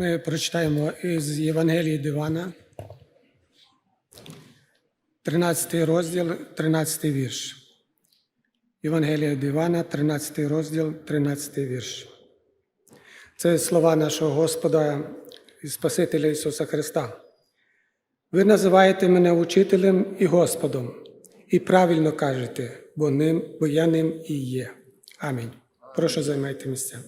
Ми прочитаємо із Євангелії Дивана, 13 розділ, 13 вірш. Євангелія Дивана, 13 розділ, 13 вірш. Це слова нашого Господа і Спасителя Ісуса Христа. Ви називаєте мене учителем і Господом, і правильно кажете, бо, ним, бо я ним і є. Амінь. Прошу займайте місця.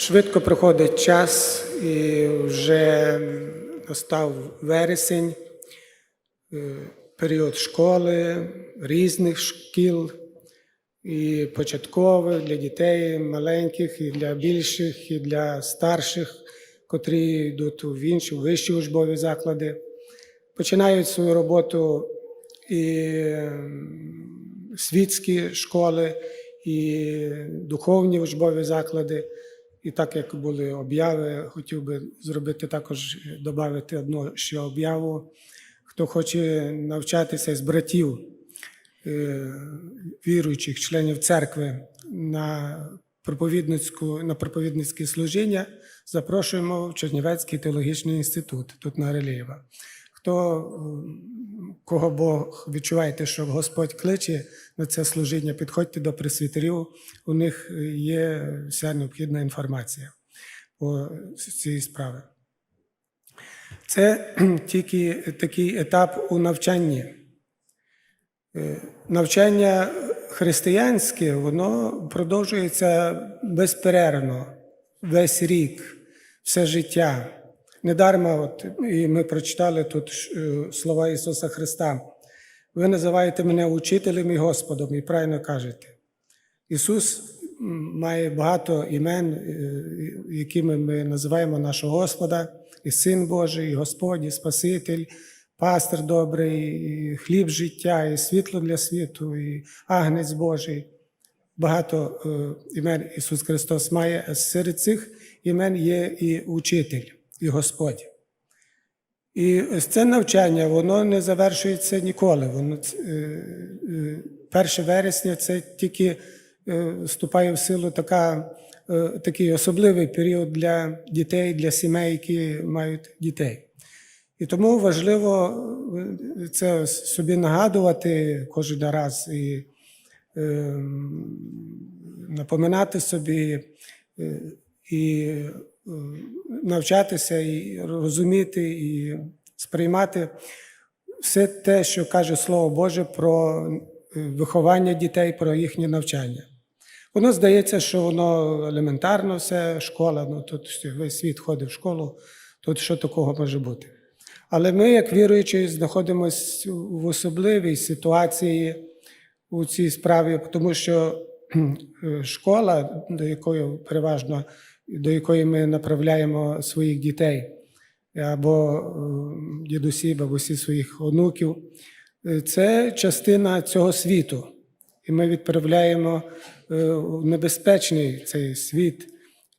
Швидко проходить час, і вже настав вересень, е, період школи, різних шкіл, і початкових для дітей маленьких, і для більших, і для старших, котрі йдуть в інші вищі учбові заклади. Починають свою роботу і світські школи, і духовні учбові заклади. І так як були обяви, хотів би зробити також додати одну ще об'яву. Хто хоче навчатися з братів е, віруючих, членів церкви на проповідницьку на проповідницьке служіння, запрошуємо в Чернівецький теологічний інститут тут на Релієва. Хто кого Бог відчуваєте, що Господь кличе на це служіння, підходьте до пресвітерів, у них є вся необхідна інформація по цій справі. Це тільки такий етап у навчанні. Е, Навчання християнське, воно продовжується безперервно весь рік, все життя. Недарма, от, і ми прочитали тут е, слова Ісуса Христа. Ви називаєте мене учителем і Господом, і правильно кажете. Ісус має багато імен, е, якими ми називаємо нашого Господа, і Син Божий, і Господь, і Спаситель, пастир добрий, і хліб життя, і світло для світу, і агнець Божий. Багато е, імен Ісус Христос має, а серед цих імен є і учитель, і Господь. І ось це навчання, воно не завершується ніколи. Воно, е, е, 1 вересня це тільки е, вступає в силу така, е, такий особливий період для дітей, для сімей, які мають дітей. І тому важливо е, це собі нагадувати кожен раз і е, напоминати собі е, і е, навчатися, і розуміти, і сприймати все те, що каже Слово Боже про е, виховання дітей, про їхнє навчання. Воно здається, що воно елементарно все, школа, ну тут весь світ ходить в школу, тут що такого може бути. Але ми, як віруючі, знаходимося в особливій ситуації у цій справі, тому що е, школа, до якої переважно до якої ми направляємо своїх дітей або е, дідусі, бабусі своїх онуків, е, це частина цього світу. І ми відправляємо е, в небезпечний цей світ.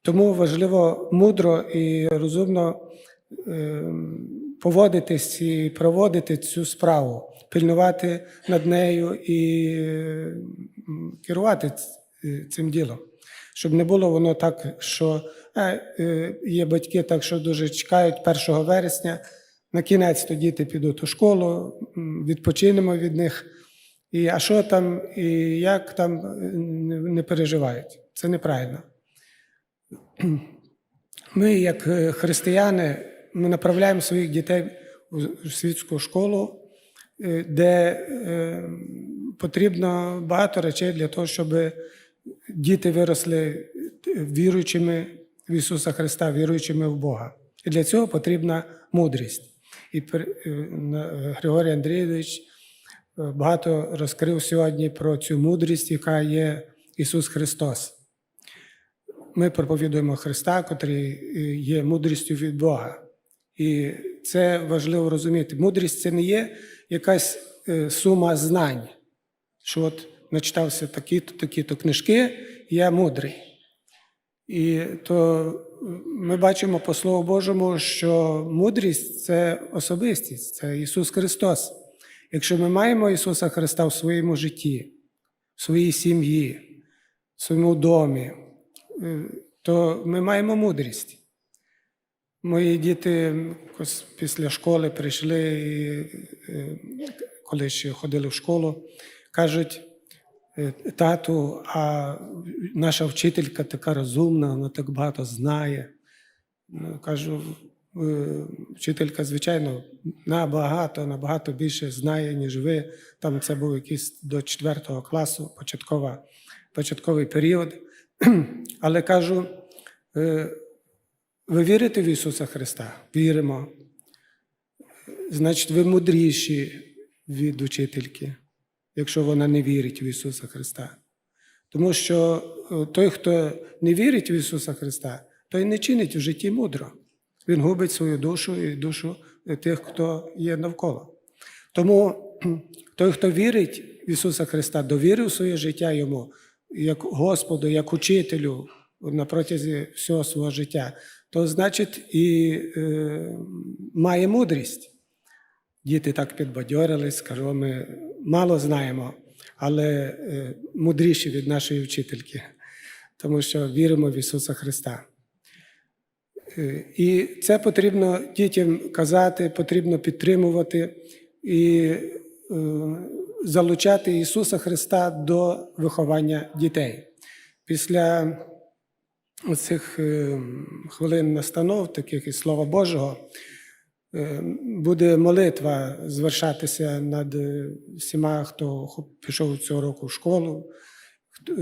Тому важливо мудро і розумно е, поводитись і проводити цю справу, пильнувати над нею і е, керувати е, цим ділом. Щоб не було воно так, що е, е, є батьки, так що дуже чекають 1 вересня. На кінець то діти підуть у школу, відпочинемо від них. І а що там, і як там е, не, переживають. Це неправильно. Ми, як е, християни, ми направляємо своїх дітей у світську школу, де потрібно багато речей для того, щоб діти виросли віруючими в Ісуса Христа, віруючими в Бога. І для цього потрібна мудрість. І е, на- Григорій Андрійович е, багато розкрив сьогодні про цю мудрість, яка є Ісус Христос. Ми проповідуємо Христа, котрий е, є мудрістю від Бога. І це важливо розуміти. Мудрість це не є якась е, сума знань, що от начитався такі-то, такі-то книжки, я мудрий. І то ми бачимо по Слову Божому, що мудрість це особистість, це Ісус Христос. Якщо ми маємо Ісуса Христа в своєму житті, в своїй сім'ї, в своєму домі, е, то ми маємо мудрість. Мої діти після школи прийшли, е, коли ще ходили в школу, кажуть, «Е, тату, а наша вчителька така розумна, вона так багато знає. Ну, кажу, «Е, вчителька, звичайно, набагато, набагато більше знає, ніж ви. Там це був якийсь до 4 класу, початкова, початковий період. Але кажу, «Е, ви вірите в Ісуса Христа? Віримо. Значить, ви мудріші від учительки, якщо вона не вірить в Ісуса Христа. Тому що е, той, хто не вірить в Ісуса Христа, той не чинить в житті мудро. Він губить свою душу і душу тих, хто є навколо. Тому той, хто вірить в Ісуса Христа, довірив своє життя Йому як Господу, як учителю на протязі всього свого життя, то значить і е, має мудрість. Діти так підбадьорились, кажу, ми мало знаємо, але е, мудріші від нашої вчительки, тому що віримо в Ісуса Христа. Е, І це потрібно дітям казати, потрібно підтримувати і е, залучати Ісуса Христа до виховання дітей. Після цих хвилин настанов, таких і Слова Божого, буде молитва звершатися над е, всіма, хто пішов цього року в школу, е,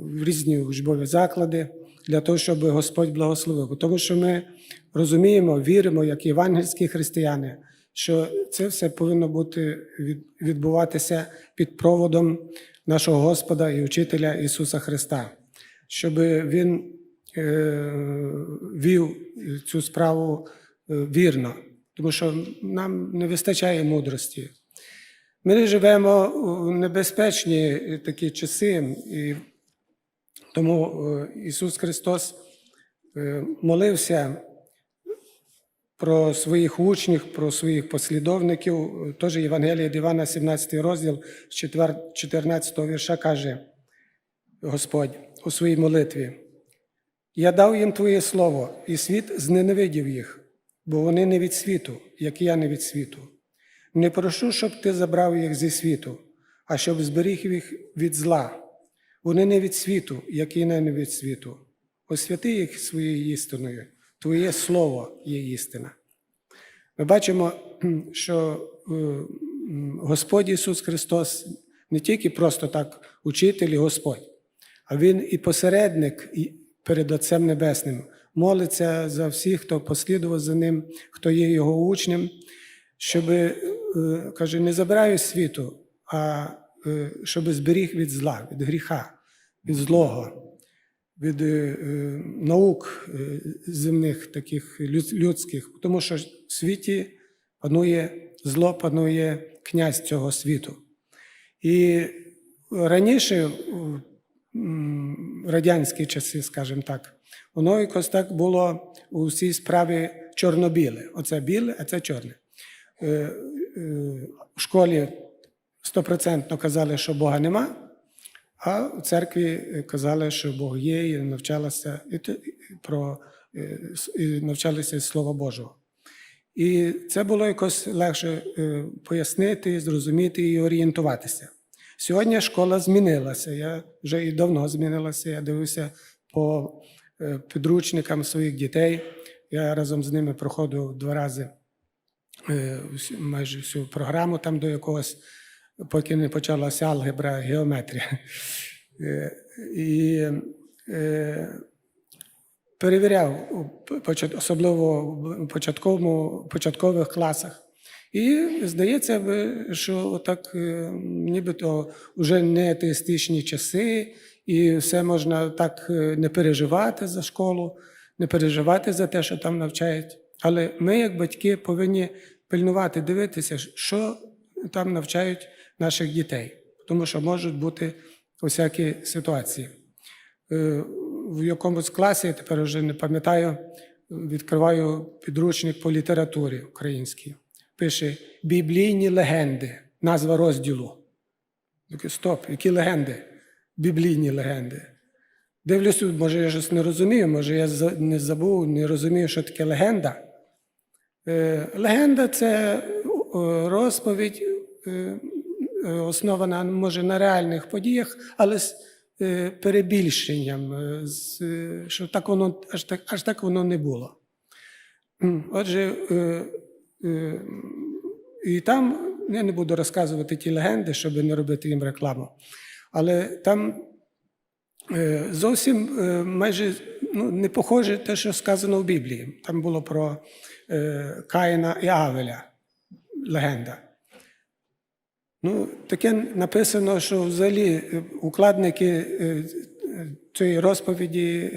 в різні учбові заклади, для того, щоб Господь благословив. Тому що ми розуміємо, віримо, як євангельські християни, що це все повинно бути відбуватися під проводом нашого Господа і учителя Ісуса Христа, щоб Він е, вів цю справу е, вірно, тому що нам не вистачає мудрості. Ми живемо у небезпечні е, такі часи, і тому е, Ісус Христос е, молився про своїх учнів, про своїх послідовників. Теж Євангелія Івана, 17 розділ, з 14 вірша каже Господь у своїй молитві. Я дав їм Твоє слово, і світ зненавидів їх, бо вони не від світу, як і я не від світу. Не прошу, щоб ти забрав їх зі світу, а щоб зберіг їх від зла. Вони не від світу, як і не від світу. Освяти їх своєю істиною, Твоє слово є істина. Ми бачимо, що е, Господь Ісус Христос не тільки просто так учитель і Господь, а Він і посередник перед Отцем Небесним, молиться за всіх, хто послідував за ним, хто є його учнем, щоб, каже, не забираю світу, а е, щоб зберіг від зла, від гріха, від злого, від е, е, наук е, земних, таких людських, тому що в світі панує зло, панує князь цього світу. І раніше, в радянські часи, скажімо так, воно якось так було у всій справі чорно-біле. Оце біле, а це чорне. Е, е, В школі стопроцентно казали, що Бога нема, а у церкві казали, що Бог є, і навчалися про е, і навчалися Слова Божого. І це було якось легше е, пояснити, зрозуміти і орієнтуватися. Сьогодні школа змінилася. Я вже і давно змінилася. Я дивився по е, підручникам своїх дітей. Я разом з ними проходив два рази е, майже всю програму там до якогось, поки не почалася алгебра, геометрія. Е, І е, перевіряв, особливо в початкових класах. І здається, що так е, нібито вже не атеїстичні часи, і все можна так е, не переживати за школу, не переживати за те, що там навчають. Але ми, як батьки, повинні пильнувати, дивитися, що там навчають наших дітей, тому що можуть бути усякі ситуації. Е, В якомусь класі, я тепер вже не пам'ятаю, відкриваю підручник по літературі українській. Пише Біблійні легенди, назва розділу. Стоп, які легенди? Біблійні легенди. Дивлюся, може, я щось не розумію, може, я не забув, не розумію, що таке легенда. Е, Легенда це е, розповідь, е, основана, може, на реальних подіях, але з перебільшенням, що так воно, аж, так, аж так воно не було. Отже, і там я не буду розказувати ті легенди, щоб не робити їм рекламу. Але там е, зовсім е, майже ну, не похоже те, що сказано в Біблії. Там було про е, Каїна і Авеля легенда. Ну, таке написано, що взагалі укладники цієї розповіді,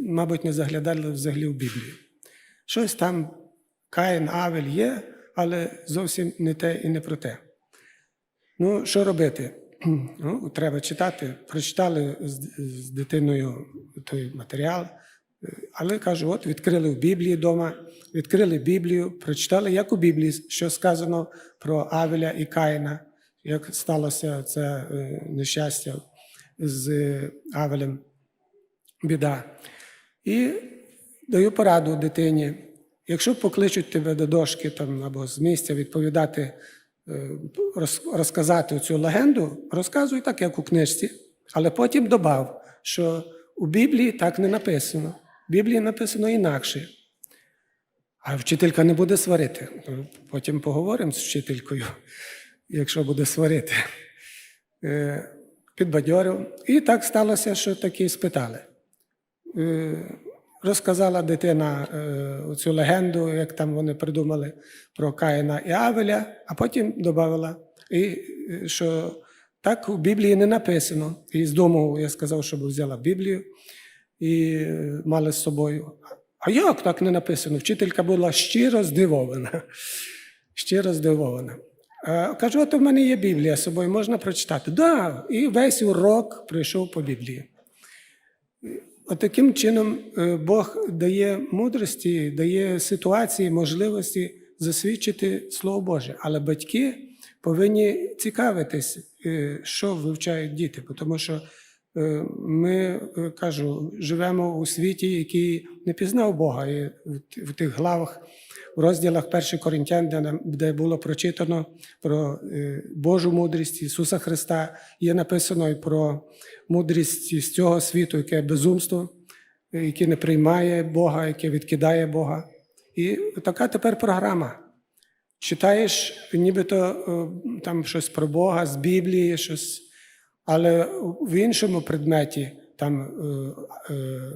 мабуть, не заглядали взагалі в Біблію. Щось там Каїн, Авель є, але зовсім не те і не про те. Ну, що робити? Ну, треба читати. Прочитали з, з дитиною той матеріал, але кажу, от відкрили в Біблії вдома, відкрили Біблію, прочитали, як у Біблії, що сказано про Авеля і Каїна, як сталося це е, нещастя з Авелем, біда. І даю пораду дитині. Якщо покличуть тебе до дошки там, або з місця відповідати, розказати цю легенду, розказуй так, як у книжці, але потім додав, що у Біблії так не написано. В Біблії написано інакше. А вчителька не буде сварити. Потім поговоримо з вчителькою, якщо буде сварити. Е, Підбадьорив. І так сталося, що такі спитали. Розказала дитина е, цю легенду, як там вони придумали про Каїна і Авеля, а потім додала, е, що так у Біблії не написано. І з дому я сказав, щоб взяла Біблію і е, мали з собою. А як так не написано? Вчителька була щиро здивована. Щиро здивована. Кажу, от у мене є Біблія з собою, можна прочитати. Да, і весь урок пройшов по Біблії. От таким чином е, Бог дає мудрості, дає ситуації, можливості засвідчити Слово Боже. Але батьки повинні цікавитись, е, що вивчають діти, тому що е, ми кажу, живемо у світі, який не пізнав Бога. І в тих главах, в розділах 1 Коринтян, де, було прочитано про Божу мудрість Ісуса Христа, є написано і про мудрість з цього світу, яке безумство, яке не приймає Бога, яке відкидає Бога. І така тепер програма. Читаєш нібито е, там щось про Бога з Біблії, щось, але в іншому предметі там е, е,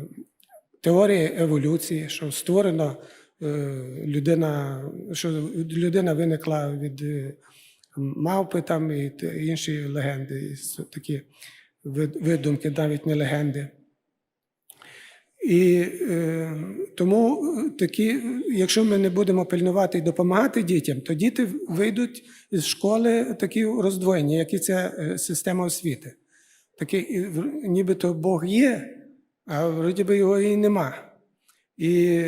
теорія еволюції, що створено е, людина, що людина виникла від е, мавпи там і інші легенди, і такі видумки, навіть не легенди. І е, тому е, такі, якщо ми не будемо пильнувати і допомагати дітям, то діти вийдуть з школи такі роздвоєні, як і ця е, система освіти. Такий, нібито Бог є, а вроді би його і нема. І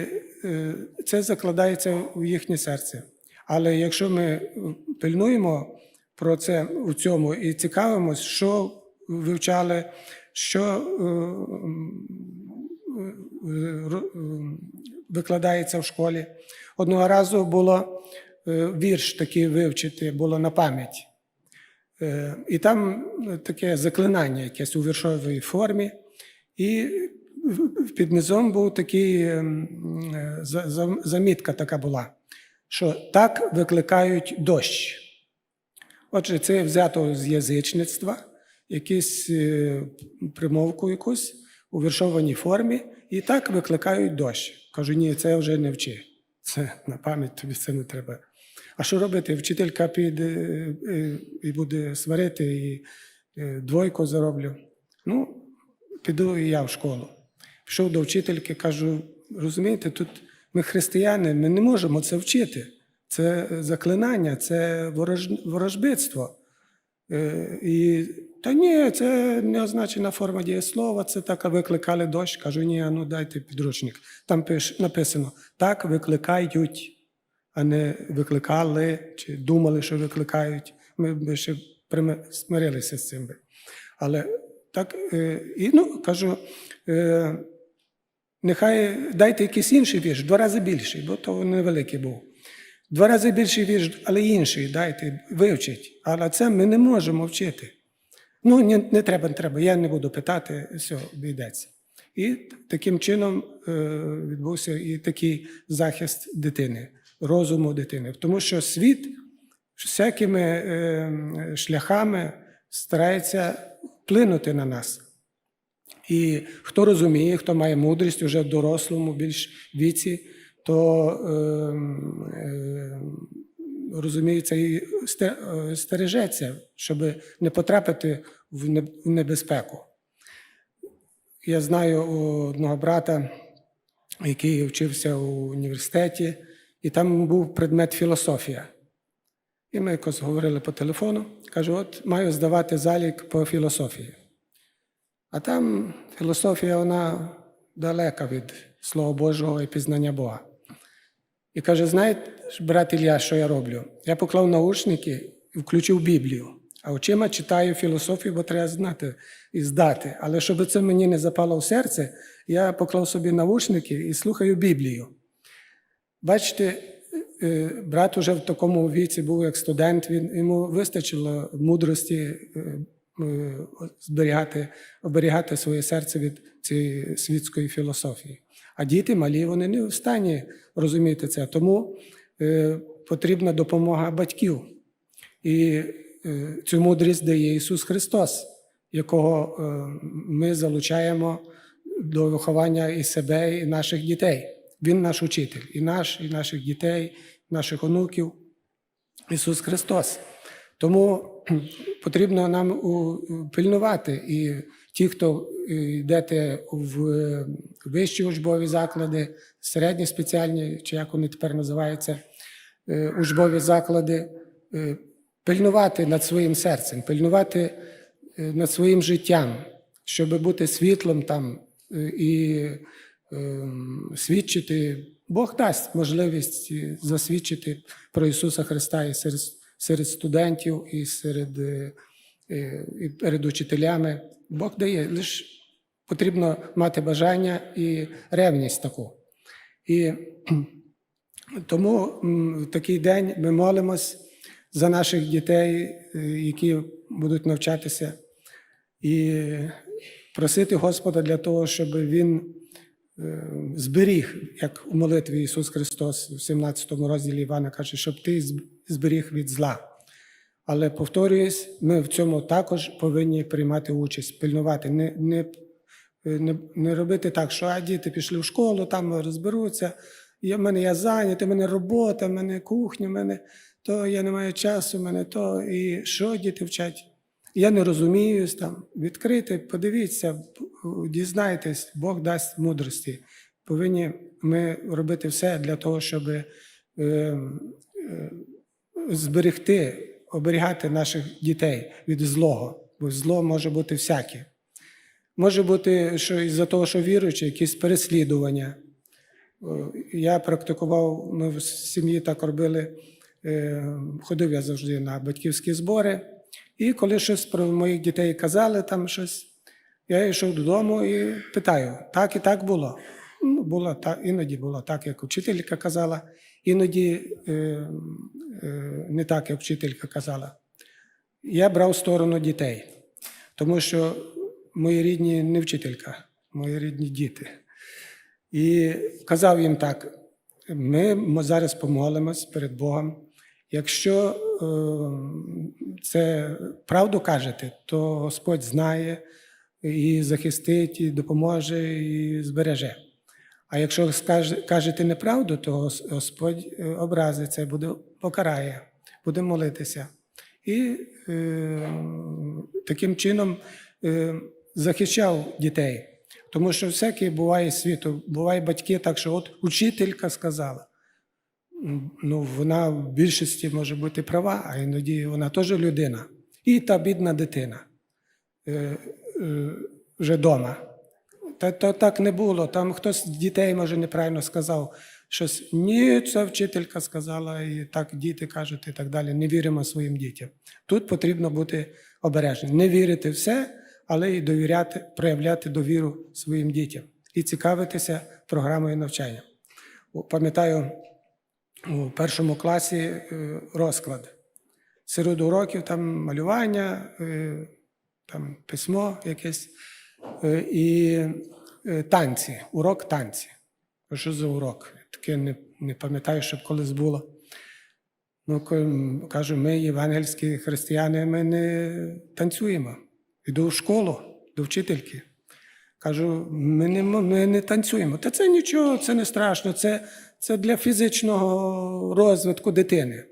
е, це закладається в їхнє серце. Але якщо ми пильнуємо про це у цьому і цікавимось, що вивчали, що е, е, е, викладається в школі. Одного разу було вірш такий вивчити, було на пам'ять. І там таке заклинання якесь у віршовій формі. І під низом був такий за- за- замітка така була, що так викликають дощ. Отже, це взято з язичництва, якусь е, примовку якусь у віршованій формі, і так викликають дощ. Кажу, ні, це вже не вчи. Це на пам'ять тобі це не треба. А що робити? Вчителька піде е, і буде сварити, і е, двойку зароблю. Ну, піду і я в школу. Пішов до вчительки, кажу: розумієте, тут ми християни, ми не можемо це вчити. Це заклинання, це ворож... ворожбитство. І та ні, це не означена форма дієслова, це так викликали дощ. Кажу, ні, ну дайте підручник. Там пиш, написано: так викликають, а не викликали чи думали, що викликають. Ми б ще смирилися з цим. Але Так, е, і ну, кажу, е, нехай дайте якийсь інший вірш, два рази більший, бо то невеликий був. Два рази більший вірш, але інший дайте, вивчіть. Але це ми не можемо вчити. Ну, не, не треба, не треба, я не буду питати, все, обійдеться. І таким чином е, відбувся і такий захист дитини, розуму дитини. Тому що світ всякими е, шляхами старається вплинути на нас. І хто розуміє, хто має мудрість уже в дорослому більш віці, то е, е, розуміється і е, стережеться, щоб не потрапити в небезпеку. Я знаю одного брата, який вчився у університеті, і там був предмет філософія. І ми якось говорили по телефону. Кажу, от маю здавати залік по філософії. А там філософія, вона далека від Слова Божого і пізнання Бога. І каже: знаєте, ж, брат Ілля, що я роблю? Я поклав наушники і включив Біблію, а очима читаю філософію, бо треба знати і здати. Але щоб це мені не запало в серце, я поклав собі наушники і слухаю Біблію. Бачите, е, брат уже в такому віці був як студент, він, йому вистачило мудрості е, е, зберігати, оберігати своє серце від цієї світської філософії. А діти малі, вони не в стані розуміти це. Тому е, потрібна допомога батьків. І е, цю мудрість дає Ісус Христос, якого е, ми залучаємо до виховання і себе, і наших дітей. Він наш учитель, і наш, і наших дітей, і наших онуків. Ісус Христос. Тому потрібно нам пильнувати. І ті, хто е, йдете в е, вищі учбові заклади, середні спеціальні, чи як вони тепер називаються, е, учбові заклади, пильнувати над своїм серцем, пильнувати над своїм життям, щоб бути світлом там і ем, свідчити. Бог дасть можливість засвідчити про Ісуса Христа і серед, серед студентів, і серед і перед учителями. Бог дає, лише потрібно мати бажання і ревність таку. І тому в такий день ми молимось за наших дітей, е, які будуть навчатися, і просити Господа для того, щоб Він е, зберіг, як у молитві Ісус Христос в 17 розділі Івана каже, щоб ти зберіг від зла. Але повторююсь, ми в цьому також повинні приймати участь, пильнувати, не, не, не, не робити так, що а діти пішли в школу, там розберуться. Я, в мене я зайнятий, в мене робота, в мене кухня, в мене то я не маю часу, в мене то. І що діти вчать? Я не розуміюсь там. Відкрити, подивіться, дізнайтесь, Бог дасть мудрості. Повинні ми робити все для того, щоб е, е, зберегти, оберігати наших дітей від злого, бо зло може бути всяке. Може бути, що із-за того, що віруючи, якісь переслідування. Я практикував, ми в сім'ї так робили, е, ходив я завжди на батьківські збори. І коли щось про моїх дітей казали, там щось, я йшов додому і питаю: так і так було. Ну, було так, іноді було так, як вчителька казала, іноді е, е, не так, як вчителька казала. Я брав сторону дітей, тому що мої рідні не вчителька, мої рідні діти. І казав їм так: ми зараз помолимось перед Богом. Якщо е, це правду кажете, то Господь знає і захистить, і допоможе, і збереже. А якщо кажете неправду, то Господь е, образиться, буде покарає, буде молитися. І е, таким чином е, захищав дітей. Тому що всяке буває світу, буває батьки так, що от учителька сказала. Ну, вона в більшості може бути права, а іноді вона теж людина. І та бідна дитина е, е, вже вдома. Та то так не було. Там хтось з дітей, може, неправильно сказав щось. Ні, це вчителька сказала, і так діти кажуть, і так далі. Не віримо своїм дітям. Тут потрібно бути обережним. Не вірити все, але й довіряти, проявляти довіру своїм дітям і цікавитися програмою навчання. Пам'ятаю, у першому класі е, розклад. Серед уроків там малювання, е, там письмо якесь і е, танці, урок танці. Що за урок? Таке не, не пам'ятаю, щоб колись було. Ну, кажу, ми, євангельські християни, ми не танцюємо. Іду в школу до вчительки. Кажу, ми не, ми не танцюємо. Та це нічого, це не страшно, це, це для фізичного розвитку дитини.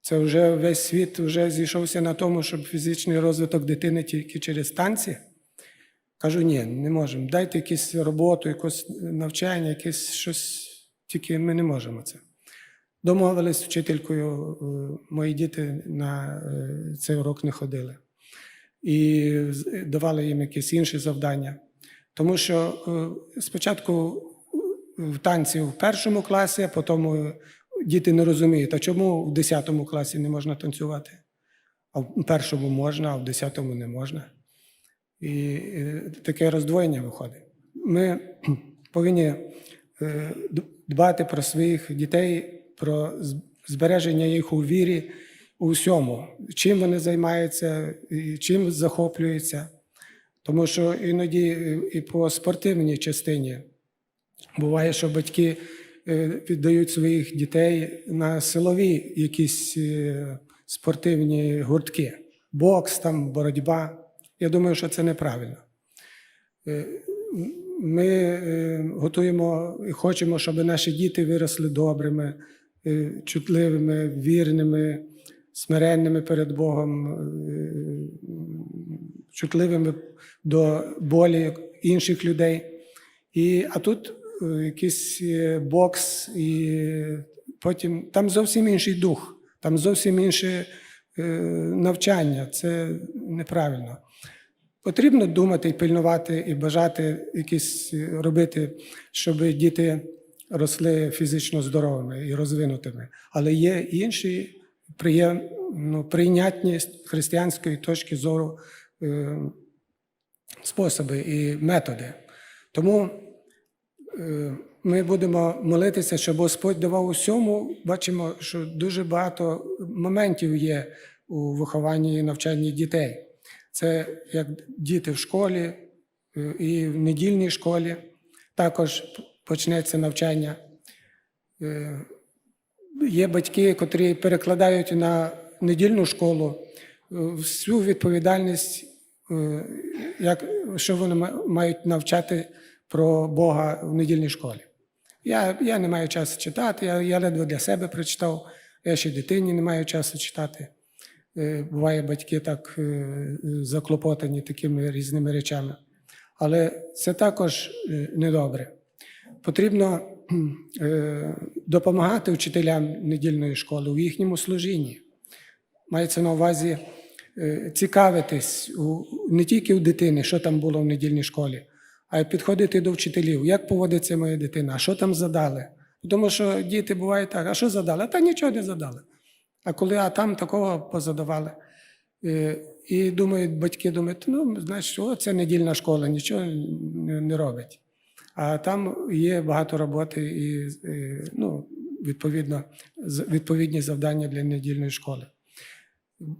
Це вже весь світ вже зійшовся на тому, щоб фізичний розвиток дитини тільки через танці. Кажу, ні, не можемо. Дайте якусь роботу, якесь навчання, якесь щось, тільки ми не можемо це. Домовились з вчителькою, е, мої діти на е, цей урок не ходили. І давали їм якісь інші завдання. Тому що е, спочатку в танці в першому класі, а потім діти не розуміють, а чому в 10 класі не можна танцювати? А в першому можна, а в 10 не можна. І е, таке роздвоєння виходить. Ми повинні е, дбати про своїх дітей, про збереження їх у вірі у всьому, чим вони займаються, чим захоплюються. Тому що іноді е, і по спортивній частині буває, що батьки віддають своїх дітей на силові якісь спортивні гуртки, бокс, там, боротьба. Я думаю, що це неправильно. Е, Ми е, готуємо і хочемо, щоб наші діти виросли добрими, е, чутливими, вірними, смиренними перед Богом, чутливими до болі інших людей. І, а тут якийсь бокс, і потім там зовсім інший дух, там зовсім інше навчання. Це неправильно. Потрібно думати і пильнувати, і бажати якісь е, робити, щоб діти росли фізично здоровими і розвинутими. Але є інші приєм, ну, прийнятні з християнської точки зору е, способи і методи. Тому е, ми будемо молитися, щоб Господь давав усьому. Бачимо, що дуже багато моментів є у вихованні і навчанні дітей. Це як діти в школі е, і в недільній школі також почнеться навчання. Е, Є батьки, котрі перекладають на недільну школу е, всю відповідальність, як, що вони мають навчати про Бога в недільній школі. Я, я не маю часу читати, я, я ледве для себе прочитав, я ще дитині не маю часу читати. Е, Буває, батьки так е, заклопотані такими різними речами. Але це також е, недобре. Потрібно допомагати вчителям недільної школи у їхньому служінні. Мається на увазі цікавитись не тільки у дитини, що там було в недільній школі, а й підходити до вчителів, як поводиться моя дитина, що там задали. Тому що діти бувають так, а що задали? Та нічого не задали. А коли а там такого позадавали. Е, І думають, батьки думають, ну, значить, о, це недільна школа, нічого не, робить. А там є багато роботи і, е, ну, відповідно, відповідні завдання для недільної школи.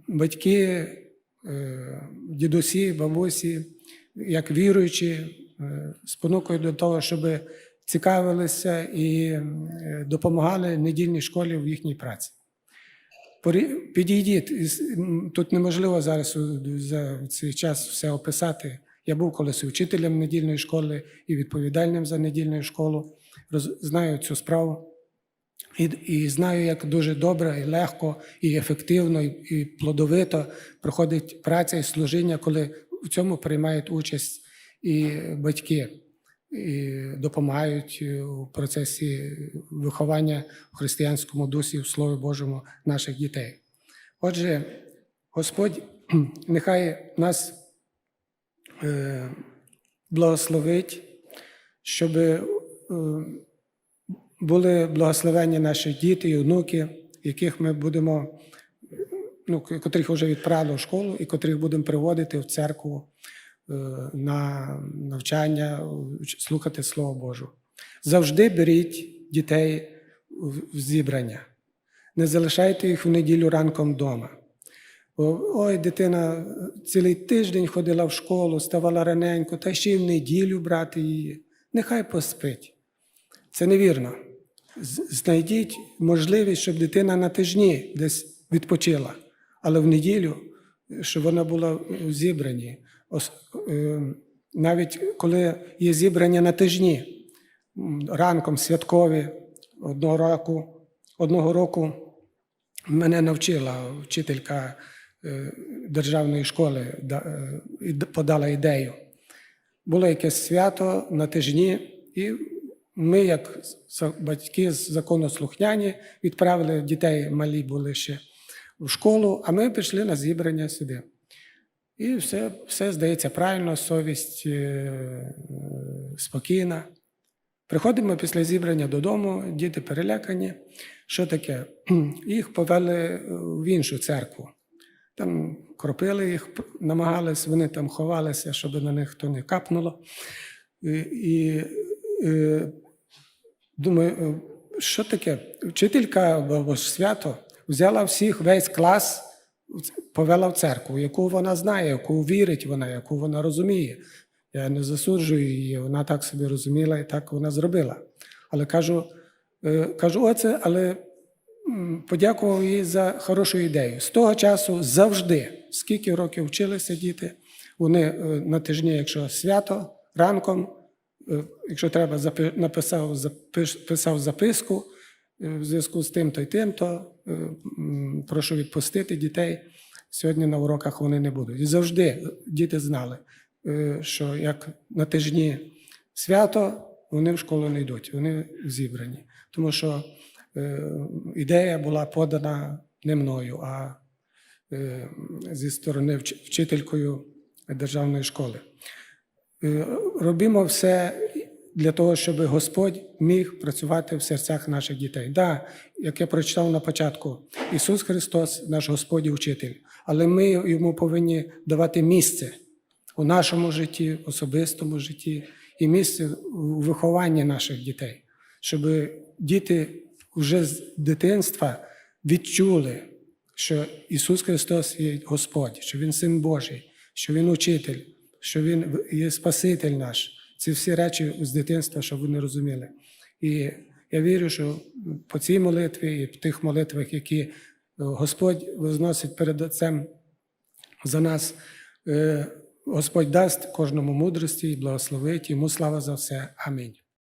Батьки, е, дідусі, бабусі, як віруючі, спонукують до того, щоб цікавилися і допомагали недільній школі в їхній праці. Підійдіть, тут неможливо зараз за цей час все описати. Я був колись вчителем недільної школи і відповідальним за недільну школу. Знаю цю справу. І, і знаю, як дуже добре, і легко, і ефективно, і, і плодовито проходить праця і служіння, коли в цьому приймають участь і батьки, і допомагають у процесі виховання в християнському дусі, в Слові Божому наших дітей. Отже, Господь нехай нас е, благословить, щоб е, були благословені наші діти і онуки, яких ми будемо, ну, котрих вже відправили в школу і котрих будемо приводити в церкву е, на навчання, слухати Слово Боже. Завжди беріть дітей в зібрання. Не залишайте їх в неділю ранком вдома. Ой, дитина цілий тиждень ходила в школу, ставала раненько, та ще й в неділю брати її. Нехай поспить. Це невірно. Знайдіть можливість, щоб дитина на тижні десь відпочила, але в неділю, щоб вона була в зібранні. Е, Навіть коли є зібрання на тижні, ранком святкові одного року, одного року мене навчила вчителька е, державної школи, е, подала ідею. Було якесь свято на тижні, і ми, як батьки законослухняні, відправили дітей, малі були ще в школу, а ми пішли на зібрання сюди. І все, все здається правильно, совість е, спокійна. Приходимо після зібрання додому, діти перелякані. Що таке? Їх повели е, в іншу церкву. Там кропили їх, намагались, вони там ховалися, щоб на них хто не капнуло. І, і е, думаю, що таке? Вчителька або свято взяла всіх, весь клас, повела в церкву, яку вона знає, яку вірить вона, яку вона розуміє. Я не засуджую її, вона так собі розуміла і так вона зробила. Але кажу, е, кажу, оце, але подякував їй за хорошу ідею. З того часу завжди, скільки років вчилися діти, вони е, на тижні, якщо свято, ранком, е, якщо треба, написав, писав записку в зв'язку з тим, то й тим, то е, прошу відпустити дітей. Сьогодні на уроках вони не будуть. І завжди діти знали, е, що як на тижні свято, вони в школу не йдуть, вони зібрані. Тому що е, ідея була подана не мною, а е, зі сторони вчителькою державної школи. Е, Робимо все для того, щоб Господь міг працювати в серцях наших дітей. Да, як я прочитав на початку, Ісус Христос, наш Господь і вчитель, але ми йому повинні давати місце у нашому житті, особистому житті і місце у вихованні наших дітей, щоб діти вже з дитинства відчули, що Ісус Христос є Господь, що Він Син Божий, що Він учитель, що Він є Спаситель наш. Ці всі речі з дитинства, щоб вони розуміли. І я вірю, що по цій молитві і в тих молитвах, які е, Господь возносить перед Отцем за нас, е, Господь дасть кожному мудрості і благословить. Йому слава за все. Амінь.